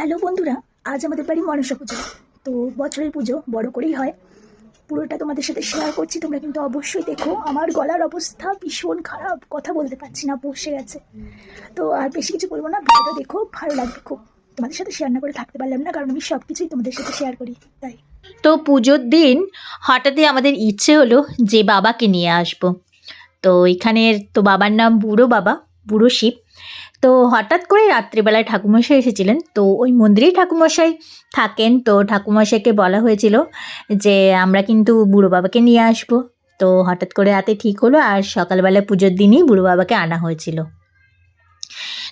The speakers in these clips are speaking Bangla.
হ্যালো বন্ধুরা, আজ আমাদের বাড়ি মনসা পুজো। তো বছরের পুজো বড় করেই হয়। পুরোটা তোমাদের সাথে শেয়ার করছি, তোমরা কিন্তু অবশ্যই দেখো। আমার গলার অবস্থা ভীষণ খারাপ, কথা বলতে পারছি না, বসে গেছে তো আর বেশি কিছু বলব না, ভিডিওটা দেখো, ভালো লাগবে খুব। তোমাদের সাথে শেয়ার না করে থাকতে পারলাম না, কারণ আমি সব কিছুই তোমাদের সাথে শেয়ার করি, তাই। তো পুজোর দিন হঠাৎই আমাদের ইচ্ছে হলো যে বাবাকে নিয়ে আসব। তো এখানের তো বাবার নাম বুড়ো বাবা বুড়ো শিব। তো হঠাৎ করে রাত্রিবেলায় ঠাকুমশাই এসেছিলেন। তো ওই মন্দিরেই ঠাকুমশাই থাকেন। তো ঠাকুমশাইকে বলা হয়েছিল যে, আমরা কিন্তু বুড়ো বাবাকে নিয়ে আসব। তো হঠাৎ করে রাতে ঠিক হলো আর সকালবেলা পুজোর দিনই বুড়ো বাবাকে আনা হয়েছিল।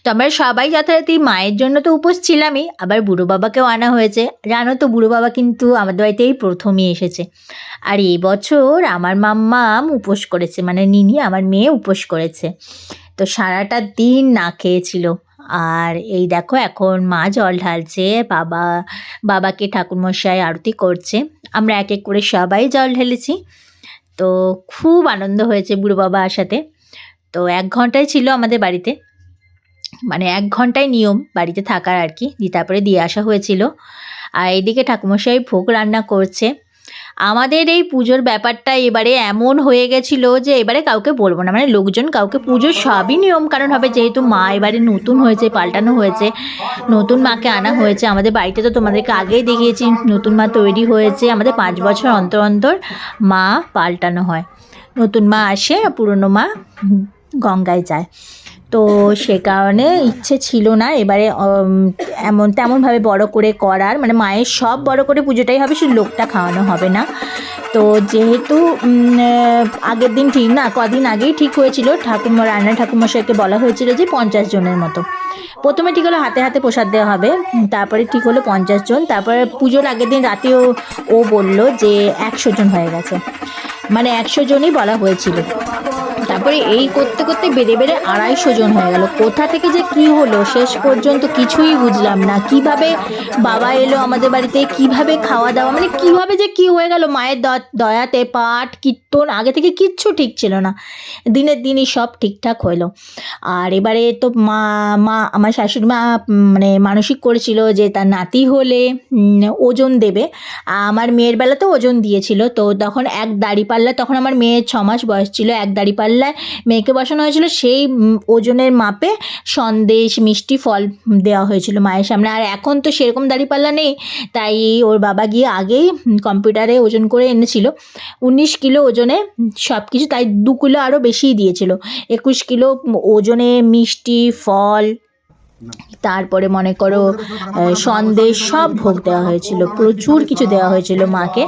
তো আমরা সবাই যথারীতি মায়ের জন্য তো উপোস ছিলামই, আবার বুড়ো বাবাকেও আনা হয়েছে। জানো তো, বুড়ো বাবা কিন্তু আমাদের বাড়িতেই প্রথমই এসেছে। আর এই বছর আমার মাম্মাম উপোস করেছে মানে নিনি, আমার মেয়ে উপোস করেছে। তো সারাটা দিন না খেয়েছিল। আর এই দেখো, এখন মা জল ঢালছে, বাবা, বাবাকে ঠাকুরমশাই আরতি করছে। আমরা এক এক করে সবাই জল ঢেলেছি। তো খুব আনন্দ হয়েছে বুড়ো বাবা আসাতে। তো এক ঘন্টায় ছিল আমাদের বাড়িতে। মানে এক ঘন্টায় নিয়ম বাড়িতে থাকার আর কি। দিয়ে তারপরে দিয়ে আসা হয়েছিল। আর এইদিকে ঠাকুমশাই ভোগ রান্না করছে। আমাদের এই পুজোর ব্যাপারটা এবারে এমন হয়ে গেছিল যে এবারে কাউকে বলব না। মানে লোকজন কাউকে পুজোর সবই নিয়ম কারণ হবে, যেহেতু মা এবারে নতুন হয়েছে, পাল্টানো হয়েছে, নতুন মাকে আনা হয়েছে। আমাদের বাড়িতে তো তোমাদেরকে আগেই দেখিয়েছি, নতুন মা তৈরি হয়েছে। আমাদের পাঁচ বছর অন্তর অন্তর মা পাল্টানো হয়। নতুন মা আসে, পুরনো মা গঙ্গায় যায়। তো সে কারণে ইচ্ছে ছিল না এবারে এমন, তেমনভাবে বড় করে করার। মানে মায়ের সব বড় করে পুজোটাই হবে, শুধু লোকটা খাওয়ানো হবে না। তো যেহেতু আগের দিন ঠিক না, কদিন আগেই ঠিক হয়েছিল, ঠাকুমা রান্না ঠাকুমশাইকে বলা হয়েছিল যে পঞ্চাশ জনের মতো। প্রথমে ঠিক হলো হাতে হাতে প্রসাদ দেওয়া হবে, তারপরে ঠিক হলো পঞ্চাশ জন, তারপরে পুজোর আগের দিন রাতেও ও বলল যে একশো জন হয়ে গেছে। মানে একশো জনই বলা হয়েছিল। তারপরে এই করতে করতে বেড়ে বেড়ে আড়াইশো জন হয়ে গেল। কোথা থেকে যে কি হলো শেষ পর্যন্ত কিছুই বুঝলাম না। কীভাবে বাবা এলো আমাদের বাড়িতে, কীভাবে খাওয়া দাওয়া মানে কীভাবে যে কি হয়ে গেল মায়ের দয়াতে, পাঠ, কীর্তন, আগে থেকে কিচ্ছু ঠিক ছিল না। দিনের দিনই সব ঠিকঠাক হলো আর এবারে তো মা মা, আমার শাশুড়ি মা মানে মানসিক করেছিল যে তার নাতি হলে ওজন দেবে। আমার মেয়ের বেলাতে ওজন দিয়েছিল। তো তখন এক দাড়ি পাল্লা, তখন আমার মেয়ের ছ মাস বয়স ছিল, এক দাড়িপাল্লায় মেয়েকে বসানো হয়েছিল, সেই ওজনের মাপে সন্দেশ, মিষ্টি ফল দেওয়া হয়েছিল মায়ের সামনে। আর এখন তো সেরকম দাঁড়িপাল্লা নেই, তাই ওর বাবা গিয়ে আগেই কম্পিউটারে ওজন করে এনেছিল। উনিশ কিলো ওজনে সব কিছু, তাই দু কিলো আরও বেশিই দিয়েছিল। একুশ কিলো ওজনে মিষ্টি, ফল তারপরে মনে করো সন্দেশ সব ভোগ দেওয়া হয়েছিল প্রচুর কিছু দেওয়া হয়েছিল মাকে।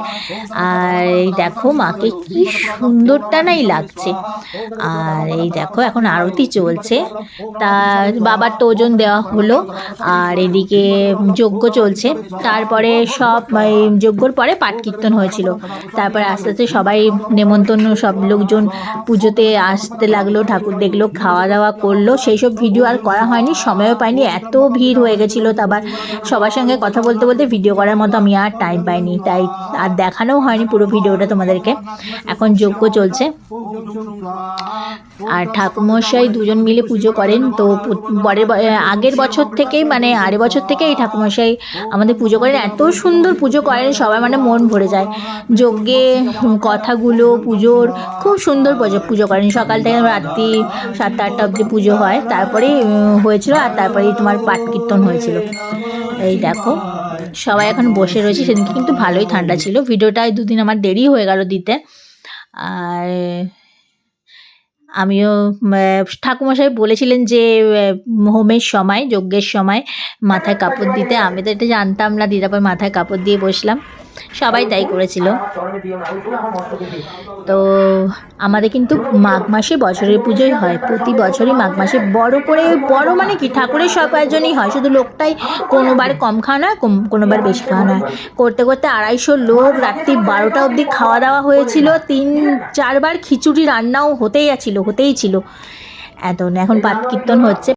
আর এই দেখো মাকে কি সুন্দরটা নাই লাগছে। আর এই দেখো এখন আরতি চলছে। তা বাবার তো ওজন দেওয়া হলো আর এদিকে যজ্ঞ চলছে। তারপরে সব এই যজ্ঞর পরে পাঠ কীর্তন হয়েছিল। তারপরে আস্তে আস্তে সবাই নেমন্তন্ন সব লোকজন পুজোতে আসতে লাগল ঠাকুর দেখল খাওয়া দাওয়া করল। সেই সব ভিডিও আর করা হয়নি সময়ও পাইনি এত ভিড় হয়ে গেছিল তো আবার সবার সঙ্গে কথা বলতে বলতে ভিডিও করার মতো আমি আর টাইম পাইনি তাই আর দেখানোও হয়নি পুরো ভিডিওটা তোমাদেরকে। এখন যজ্ঞ চলছে। আর ঠাকুমশাই দুজন মিলে পুজো করেন তো পরের আগের বছর থেকেই মানে আড়ে বছর থেকে এই ঠাকুমশাই আমাদের পুজো করেন। এত সুন্দর পুজো করেন সবাই মানে মন ভরে যায়। যজ্ঞে কথাগুলো পুজোর খুব সুন্দর পুজো পুজো করেন। সকাল থেকে রাত্রি সাতটা আটটা অবধি পুজো হয়। তারপরে উম, হয়েছিল আর তারপরে তোমার পাট কীর্তন হয়েছিল। এই দেখো, সবাই এখন বসে রয়েছে, সেদিনকে কিন্তু ভালোই ঠান্ডা ছিল। ভিডিওটায় দুদিন আমার দেরি হয়ে গেল দিতে। আর আমিও ঠাকুমশাই বলেছিলেন যে হোমের সময়, যজ্ঞের সময় মাথায় কাপড় দিতে। আমি তো এটা জানতাম না দিয়ে তারপর মাথায় কাপড় দিয়ে বসলাম। সবাই তাই করেছিল। তো আমাদের কিন্তু মাঘ মাসে বছরের পুজোই হয়। প্রতি বছরই মাঘ মাসে বড় করে, বড় মানে কি? ঠাকুরের সব আয়োজনই হয়। শুধু লোকটাই কোনোবার কম খাওয়ানো হয় কোন- কোনোবার বেশি খাওয়ানো হয় করতে করতে আড়াইশো লোক রাত্রি বারোটা অবধি খাওয়া দাওয়া হয়েছিল। তিন, চারবার খিচুড়ি রান্নাও হতেই আছিল, হতেই ছিল। এত, এখন পাঠ কীর্তন হচ্ছে।